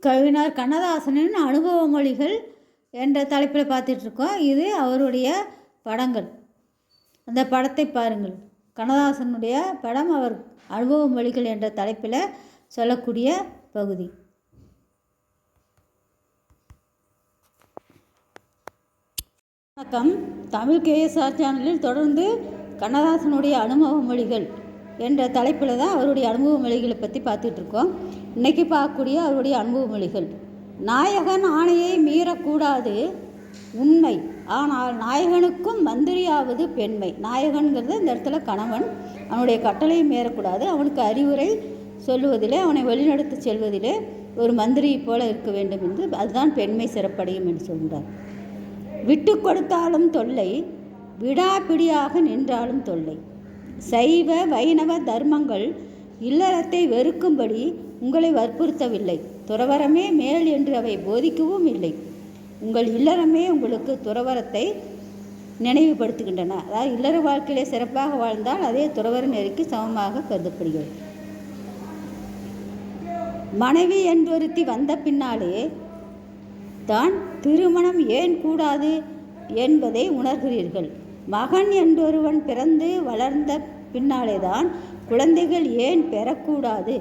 கவிஞர் கண்ணதாசனின் அனுபவ மொழிகள் என்ற தலைப்பில் பார்த்துட்ருக்கோம். இது அவருடைய படங்கள். அந்த படத்தை பாருங்கள். கண்ணதாசனுடைய படம் அவர் அனுபவ மொழிகள் என்ற தலைப்பில் சொல்லக்கூடிய பகுதி. வணக்கம். தமிழ் கேஎஸ்ஆர் சேனலில் தொடர்ந்து கண்ணதாசனுடைய அனுபவ மொழிகள் என்ற தலைப்பில் தான் அவருடைய அனுபவ மொழிகளை பற்றி பார்த்துட்ருக்கோம். இன்றைக்கி பார்க்கக்கூடிய அவருடைய அனுபவ மொழிகள் நாயகன் ஆணையை மீறக்கூடாது உண்மை. ஆனால் நாயகனுக்கும் மந்திரியாவது பெண்மை. நாயகன்கிறது இந்த இடத்துல கணவன். அவனுடைய கட்டளையை மீறக்கூடாது. அவனுக்கு அறிவுரை சொல்லுவதிலே அவனை வழிநடத்தி செல்வதிலே ஒரு மந்திரி போல இருக்க வேண்டும் என்று அதுதான் பெண்மை சிறப்படையும் என்று சொல்கிறார். விட்டு கொடுத்தாலும் தொல்லை விடாப்பிடியாக நின்றாலும் தொல்லை. சைவ வைணவ தர்மங்கள் இல்லறத்தை வெறுக்கும்படி உங்களை வற்புறுத்தவில்லை. துறவரமே மேல் என்று அவை போதிக்கவும் இல்லை. உங்கள் இல்லறமே உங்களுக்கு துறவரத்தை நினைவுபடுத்துகின்றன. அதாவது இல்லற வாழ்க்கையிலே சிறப்பாக வாழ்ந்தால் அதே துறவர நெறிக்கு சமமாக கருதப்படுகிறது. மனைவி என்றொருத்தி வந்த பின்னாலே தான் திருமணம் ஏன் கூடாது என்பதை உணர்கிறீர்கள். மகன் என்றொருவன் பிறந்து வளர்ந்த பின்னாலே தான் குழந்தைகள் ஏன் பெறக்கூடாது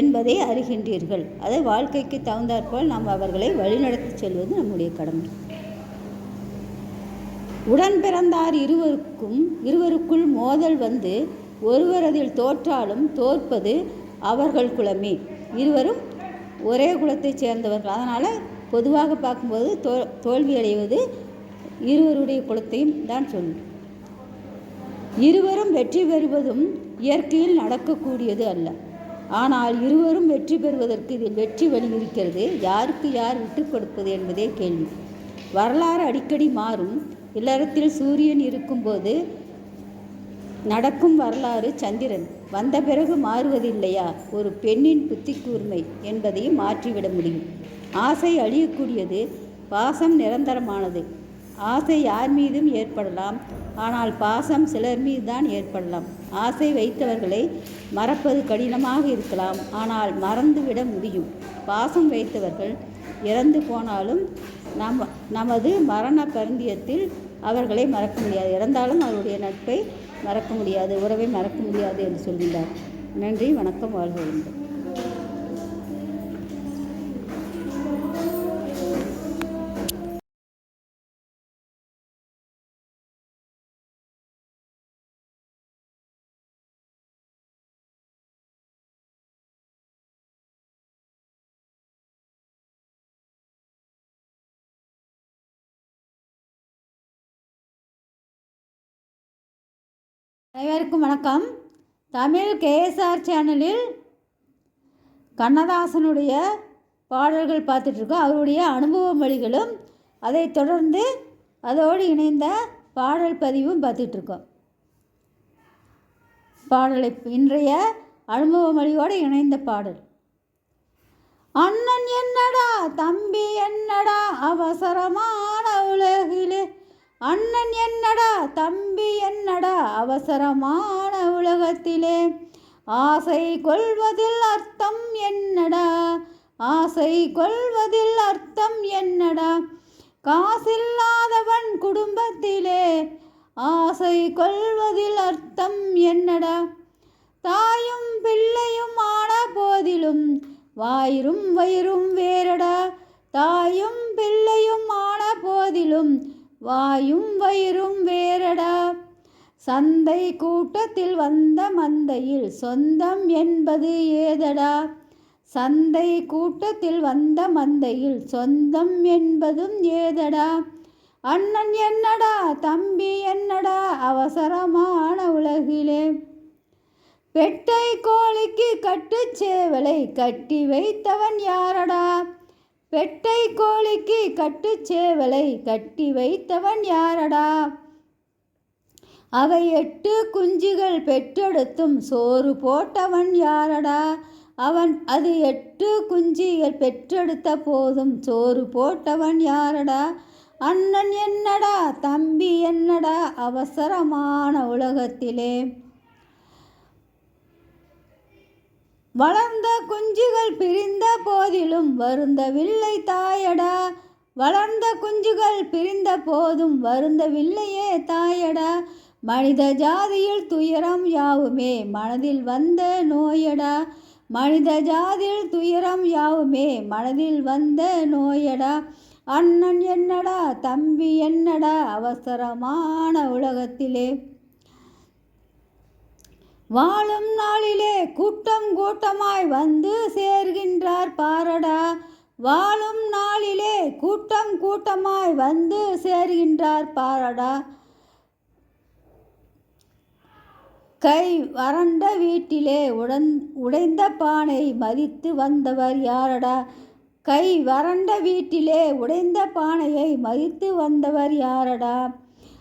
என்பதை அறிகின்றீர்கள். அதை வாழ்க்கைக்கு தகுந்தாற்போல் நாம் அவர்களை வழிநடத்தி செல்வது நம்முடைய கடமை. உடன் பிறந்தார் இருவருக்கும் இருவருக்குள் மோதல் வந்து ஒருவர் அதில் தோற்றாலும் தோற்பது அவர்கள் குலமே. இருவரும் ஒரே குலத்தைச் சேர்ந்தவர்கள். அதனால் பொதுவாக பார்க்கும்போது தோ தோல்வி அடைவது இருவருடைய குலத்தையும் தான் சொல்லும். இருவரும் வெற்றி பெறுவதும் இயற்கையில் நடக்கக்கூடியது அல்ல. ஆனால் இருவரும் வெற்றி பெறுவதற்கு இதில் வெற்றி வழி இருக்கிறது. யாருக்கு யார் விட்டு கொடுப்பது என்பதே கேள்வி. வரலாறு அடிக்கடி மாறும். இல்லறத்தில் சூரியன் இருக்கும்போது நடக்கும் வரலாறு சந்திரன். வந்த பிறகு மாறுவதில்லையா? ஒரு பெண்ணின் புத்தி கூர்மை என்பதையும் மாற்றிவிட முடியும். ஆசை அழியக்கூடியது. பாசம் நிரந்தரமானது. ஆசை யார் மீதும் ஏற்படலாம். ஆனால் பாசம் சிலர் மீது தான் ஏற்படலாம். ஆசை வைத்தவர்களை மறப்பது கடினமாக இருக்கலாம். ஆனால் மறந்துவிட முடியும். பாசம் வைத்தவர்கள் இறந்து போனாலும் நம் நமது மரண பருந்தியத்தில் அவர்களை மறக்க முடியாது. இறந்தாலும் அவருடைய நட்பை மறக்க முடியாது. உறவை மறக்க முடியாது என்று சொல்கின்றார். நன்றி. வணக்கம். வாழ்க வேண்டும் அனைவருக்கும் வணக்கம். தமிழ் கேஎஸ்ஆர் சேனலில் கண்ணதாசனுடைய பாடல்கள் பார்த்துட்ருக்கோம். அவருடைய அனுபவ மொழிகளும் அதை தொடர்ந்து அதோடு இணைந்த பாடல் பதிவும் பார்த்துட்ருக்கோம். பாடலை இன்றைய அனுபவ மொழியோடு இணைந்த பாடல். அண்ணன் என்னடா தம்பி என்னடா அவசரமான உலகிலே அண்ணன் என்னடா தம்பி என்னடா அவசரமான உலகத்திலே? ஆசை கொள்வதில் அர்த்தம் என்னடா? ஆசை கொள்வதில் அர்த்தம் என்னடா? காசில்லாதவன் குடும்பத்திலே ஆசை கொள்வதில் அர்த்தம் என்னடா? தாயும் பிள்ளையும் ஆன போதிலும் வாயிரும் வயிறும் வேறடா? தாயும் பிள்ளையும் ஆன போதிலும் வாயும் வயிறும் வேறடா. சந்தை கூட்டத்தில் வந்த மந்தையில் சொந்தம் என்பது ஏதடா. சந்தை கூட்டத்தில் வந்த மந்தையில் சொந்தம் என்பதும் ஏதடா. அண்ணன் என்னடா தம்பி என்னடா அவசரமான உலகிலே. பெட்டை கோழிக்கு கட்டுச்சேவலை கட்டி வைத்தவன் யாரடா? பெட்டை கோழிக்கு கட்டுச்சேவலை கட்டி வைத்தவன் யாரடா? அவை எட்டு குஞ்சுகள் பெற்றெடுத்தும் சோறு போட்டவன் யாரடா? அவன் அது எட்டு குஞ்சுகள் பெற்றெடுத்த போதும் சோறு போட்டவன் யாரடா? அண்ணன் என்னடா? தம்பி என்னடா? அவசரமான உலகத்திலே. வளர்ந்த குஞ்சுகள் பிரிந்த போதிலும் வருந்தவில்லை தாயடா. வளர்ந்த குஞ்சுகள் பிரிந்த போதும் வருந்தவில்லையே தாயடா. மனித ஜாதியில் துயரம் யாவுமே மனதில் வந்த நோயடா. மனித ஜாதியில் துயரம் யாவுமே மனதில் வந்த நோயடா. அண்ணன் என்னடா தம்பி என்னடா அவசரமான உலகத்திலே. வாழும் நாளிலே கூட்டம் கூட்டமாய் வந்து சேர்கின்றார் பாரடா. வாழும் நாளிலே கூட்டம் கூட்டமாய் வந்து சேர்கின்றார் பாரடா. கை வறண்ட வீட்டிலே உடன் உடைந்த பானை மதித்து வந்தவர் யாரடா? கை வறண்ட வீட்டிலே உடைந்த பானையை மதித்து வந்தவர் யாரடா?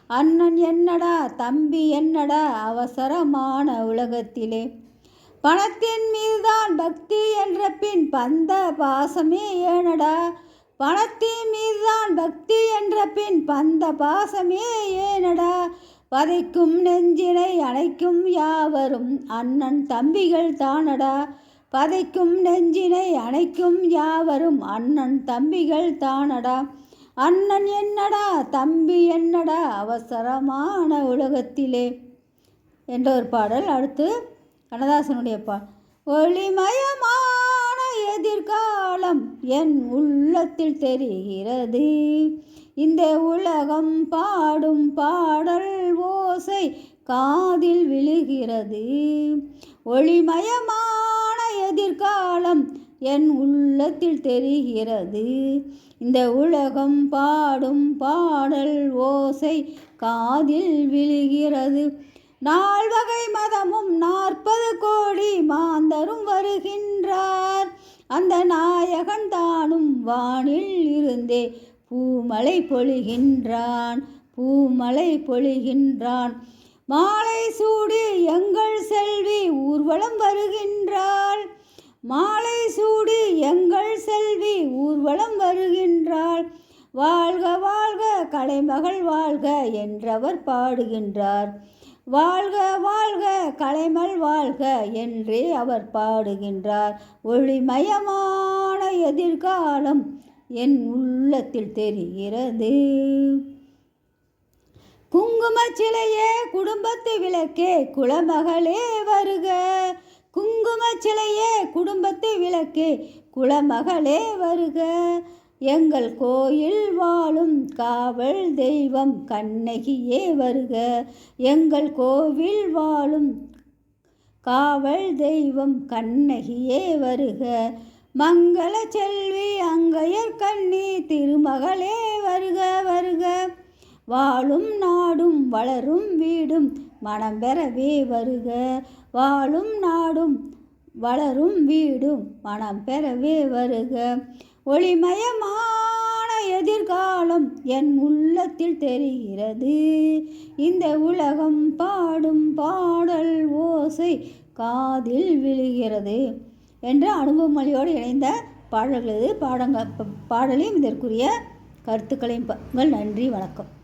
அண்ணன் என்னடா தம்பி என்னடா அவசரமான உலகத்திலே? பணத்தின் மீதுதான் பக்தி என்ற பின் பந்த பாசமே ஏனடா? பணத்தின் மீதுதான் பக்தி என்ற பின் பந்த பாசமே ஏனடா? பதைக்கும் நெஞ்சினை அணைக்கும் யாவரும் அண்ணன் தம்பிகள் தானடா? பதைக்கும் நெஞ்சினை அணைக்கும் யாவரும் அண்ணன் தம்பிகள் தானடா? அண்ணன் என்னடா தம்பி என்னடா அவசரமான உலகத்திலே? என்ற ஒரு பாடல் அடுத்து கண்ணதாசனுடைய பா ஒளிமயமான எதிர்காலம் என் உள்ளத்தில் தெரிகிறது. இந்த உலகம் பாடும் பாடல் ஓசை காதில் விழுகிறது. ஒளிமயமான எதிர்காலம் என் உள்ளத்தில் தெரிகிறது. இந்த உலகம் பாடும் பாடல் ஓசை காதில் விழுகிறது. நால்வகை மதமும் நாற்பது கோடி மாந்தரும் வருகின்றார். அந்த நாயகன் தானும் வானில் இருந்தே பூமலை பொழிகின்றான் பூமலை பொழிகின்றான். மாலை சூடி எங்கள் செல்வி ஊர்வலம் வருகின்றாள். மாலை எங்கள் செல்வி ஊர்வலம் வருகின்றாள். வாழ்க வாழ்க கலைமகள் வாழ்க என்றவர் பாடுகின்றார். வாழ்க வாழ்க கலைமல் வாழ்க என்றே அவர் பாடுகின்றார். ஒளிமயமான எதிர்காலம் என் உள்ளத்தில் தெரிகிறது. குங்கும சிலையே குடும்பத்து விளக்கே குலமகளே வருக குங்கும சிலையே குடும்பத்தை விளக்கே குலமகளே வருக. எங்கள் கோயில் வாழும் காவல் தெய்வம் கண்ணகியே வருக. எங்கள் கோவில் வாழும் காவல் தெய்வம் கண்ணகியே வருக. மங்கள செல்வி அங்கையர் கண்ணி திருமகளே வருக வருக. வாழும் நாடும் வளரும் வீடும் மனம் பெறவே வருக. வாழும் நாடும் வளரும் வீடும். மனம் பெறவே வருக. ஒளிமயமான எதிர்காலம் என் உள்ளத்தில் தெரிகிறது. இந்த உலகம் பாடும் பாடல் ஓசை காதில் விழுகிறது என்ற அனுபவமொழியோடு இணைந்த பாடல்களது பாடங்கள் பாடலையும் இதற்குரிய கருத்துக்களையும் நன்றி வணக்கம்.